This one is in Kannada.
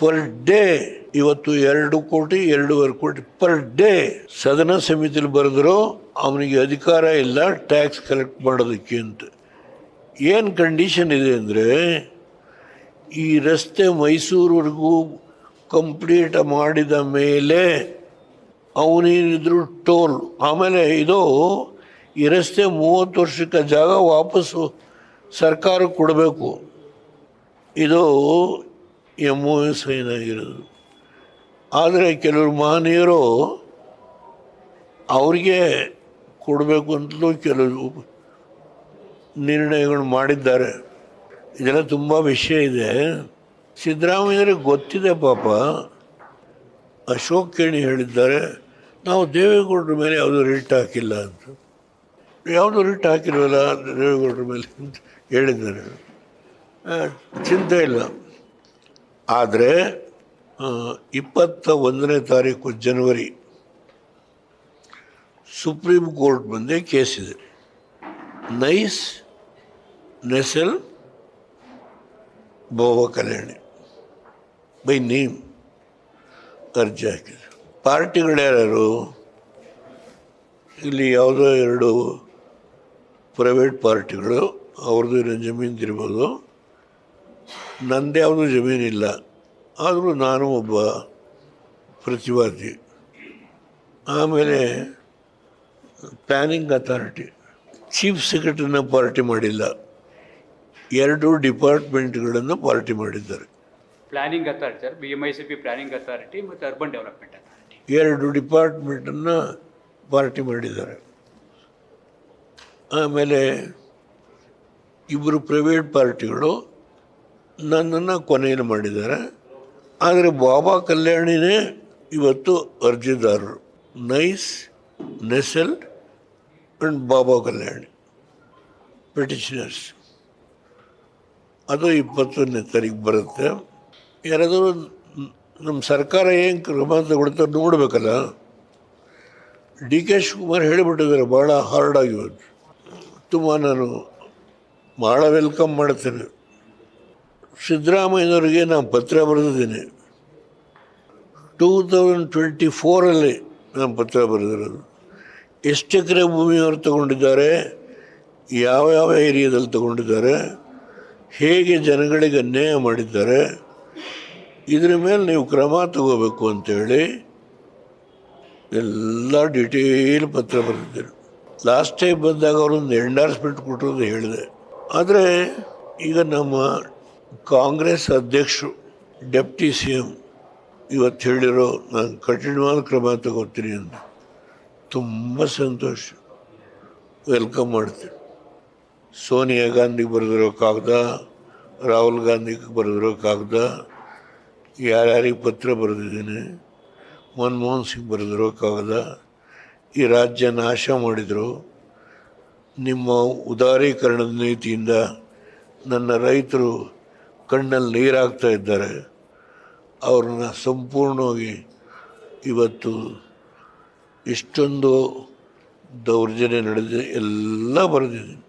ಪರ್ ಡೇ ಇವತ್ತು ಎರಡು ಕೋಟಿ, ಎರಡೂವರೆ ಕೋಟಿ ಪರ್ ಡೇ ಸದನ ಸಮಿತಿಲಿ ಬರೆದ್ರು ಅವನಿಗೆ ಅಧಿಕಾರ ಇಲ್ಲ ಟ್ಯಾಕ್ಸ್ ಕಲೆಕ್ಟ್ ಮಾಡೋದಕ್ಕೆ ಅಂತ ಏನು ಕಂಡೀಷನ್ ಇದೆ ಅಂದರೆ, ಈ ರಸ್ತೆ ಮೈಸೂರುವರೆಗೂ ಕಂಪ್ಲೀಟ್ ಮಾಡಿದ ಮೇಲೆ ಅವನೇನಿದ್ರು ಟೋಲ್ ಆಮೇಲೆ ಇದು ಈ ರಸ್ತೆ ಮೂವತ್ತು ವರ್ಷಕ್ಕೆ ಜಾಗ ವಾಪಸ್ಸು ಸರ್ಕಾರಕ್ಕೆ ಕೊಡಬೇಕು. ಇದು ಎಂ ಒ ಎಸ್ ಸೈನ್ ಆಗಿರೋದು ಆದರೆ ಕೆಲವರು ಮಹನೀಯರು ಅವ್ರಿಗೆ ಕೊಡಬೇಕು ಅಂತಲೂ ಕೆಲವು ನಿರ್ಣಯಗಳು ಮಾಡಿದ್ದಾರೆ ಇದೆಲ್ಲ ತುಂಬ ವಿಷಯ ಇದೆ ಸಿದ್ದರಾಮಯ್ಯರಿಗೆ ಗೊತ್ತಿದೆ ಪಾಪ ಅಶೋಕ್ ಕೇಣಿ ಹೇಳಿದ್ದಾರೆ ನಾವು ದೇವೇಗೌಡರ ಮೇಲೆ ಯಾವುದೂ ರಿಟ್ ಹಾಕಿಲ್ಲ ಅಂತ ಯಾವುದೂ ರಿಟ್ ಹಾಕಿರೋಲ್ಲ ದೇವೇಗೌಡರ ಮೇಲೆ ಅಂತ ಹೇಳಿದ್ದಾರೆ ಚಿಂತೆ ಇಲ್ಲ ಆದರೆ ಇಪ್ಪತ್ತ ಒಂದನೇ ತಾರೀಕು ಜನವರಿ, ಸುಪ್ರೀಂ ಕೋರ್ಟ್ ಮುಂದೆ ಕೇಸಿದೆ ನೈಸ್, ನೆಸೆಲ್ ಬೋವ ಕಲ್ಯಾಣಿ, ಬೈ ನೇಮ್ ಅರ್ಜಿ ಹಾಕಿದೆ ಪಾರ್ಟಿಗಳು ಯಾರ್ಯಾರು? ಇಲ್ಲಿ ಯಾವುದೋ ಎರಡು ಪ್ರೈವೇಟ್ ಪಾರ್ಟಿಗಳು, ಅವ್ರದ್ದು ಏನೋ ಜಮೀನು ಅವನು ನಂದು ಯಾವುದೂ ಜಮೀನಿಲ್ಲ. ಆದರೂ ನಾನು ಒಬ್ಬ ಪ್ರತಿವಾದಿ. ಆಮೇಲೆ ಪ್ಲ್ಯಾನಿಂಗ್ ಅಥಾರಿಟಿ. ಚೀಫ್ ಸೆಕ್ರೆಟರಿನ ಪಾರ್ಟಿ ಮಾಡಿಲ್ಲ. ಎರಡು ಡಿಪಾರ್ಟ್ಮೆಂಟ್ಗಳನ್ನು ಪಾರ್ಟಿ ಮಾಡಿದ್ದಾರೆ. Planning authority sir B M I C P planning authority ಮತ್ತು ಅರ್ಬನ್ ಡೆವಲಪ್ಮೆಂಟ್ ಅಥಾರಿಟಿ. ಎರಡು ಡಿಪಾರ್ಟ್ಮೆಂಟನ್ನು ಪಾರ್ಟಿ ಮಾಡಿದ್ದಾರೆ. ಆಮೇಲೆ ಇಬ್ಬರು ಪ್ರೈವೇಟ್ ಪಾರ್ಟಿಗಳು ನನ್ನನ್ನು ಕೊನೆಯನ್ನು ಮಾಡಿದ್ದಾರೆ. ಆದರೆ ಬಾಬಾ ಕಲ್ಯಾಣಿನೇ ಇವತ್ತು ಅರ್ಜಿದಾರರು. ನೈಸ್, ನೆಸೆಲ್ ಆ್ಯಂಡ್ ಬಾಬಾ ಕಲ್ಯಾಣಿ ಪಿಟಿಷನರ್ಸ್ ಅದು ಇಪ್ಪತ್ತೊಂದನೇ ತಾರೀಕು ಬರುತ್ತೆ. ಯಾರಾದರೂ ನಮ್ಮ ಸರ್ಕಾರ ಏನು ಕ್ರಮ ತಗೊಳ್ತಾರೆ ನೋಡಬೇಕಲ್ಲ? ಡಿ ಕೆ ಶಿವಕುಮಾರ್ ಹೇಳಿಬಿಟ್ಟಿದ್ದಾರೆ ಭಾಳ ಹಾರ್ಡ್ ಇವತ್ತು. ತುಂಬ ನಾನು ಭಾಳ ವೆಲ್ಕಮ್ ಮಾಡ್ತೇನೆ. ಸಿದ್ದರಾಮಯ್ಯನವರಿಗೆ ನಾನು ಪತ್ರ ಬರೆದಿದ್ದೀನಿ. ಟೂ ತೌಸಂಡ್ ಟ್ವೆಂಟಿ ಫೋರಲ್ಲಿ ನಾನು ಪತ್ರ ಬರೆದಿರೋದು. ಎಷ್ಟು ಎಕರೆ ಭೂಮಿಯವರು ತಗೊಂಡಿದ್ದಾರೆ? ಯಾವ ಯಾವ ಏರಿಯಾದಲ್ಲಿ ತಗೊಂಡಿದ್ದಾರೆ? ಹೇಗೆ ಜನಗಳಿಗೆ ಅನ್ಯಾಯ ಮಾಡಿದ್ದಾರೆ? ಇದ್ರ ಮೇಲೆ ನೀವು ಕ್ರಮ ತಗೋಬೇಕು ಅಂತೇಳಿ ಎಲ್ಲ ಡಿಟೇಲ್ ಪತ್ರ ಬರೆದಿದ್ದರು ಲಾಸ್ಟ್ ಟೈಮ್ ಬಂದಾಗ ಅವರೊಂದು ಎಂಡಾರ್ಸ್ಮೆಂಟ್ ಕೊಟ್ಟರು ಹೇಳಿದೆ. ಆದರೆ ಈಗ ನಮ್ಮ ಕಾಂಗ್ರೆಸ್ ಅಧ್ಯಕ್ಷರು ಡೆಪ್ಟಿ ಸಿ ಎಂ ಇವತ್ತು ಹೇಳಿರೋ ನಾನು ಕಠಿಣವಾದ ಕ್ರಮ ತಗೋತೀನಿ ಅಂತ ತುಂಬ ಸಂತೋಷ. ವೆಲ್ಕಮ್ ಮಾಡ್ತೀನಿ. ಸೋನಿಯಾ ಗಾಂಧಿಗೆ ಬರೆದಿರೋ ಕಾಗದ, ರಾಹುಲ್ ಗಾಂಧಿಗೆ ಬರೆದಿರೋ ಕಾಗದ, ಯಾರ್ಯಾರಿಗೆ ಪತ್ರ ಬರೆದಿದ್ದೀನಿ, ಮನಮೋಹನ್ ಸಿಂಗ್ ಬರೆದಿರೋ ಕಾಗದ, ಈ ರಾಜ್ಯ ನಾಶ ಮಾಡಿದರು. ನಿಮ್ಮ ಉದಾರೀಕರಣದ ನೀತಿಯಿಂದ ನನ್ನ ರೈತರು ಕಣ್ಣಲ್ಲಿ ನೀರಾಗ್ತಾ ಇದ್ದಾರೆ. ಅವ್ರನ್ನ ಸಂಪೂರ್ಣವಾಗಿ ಇವತ್ತು ಇಷ್ಟೊಂದು ದೌರ್ಜನ್ಯ ನಡೆದಿದೆ. ಎಲ್ಲ ಬರೆದಿದ್ದೀನಿ.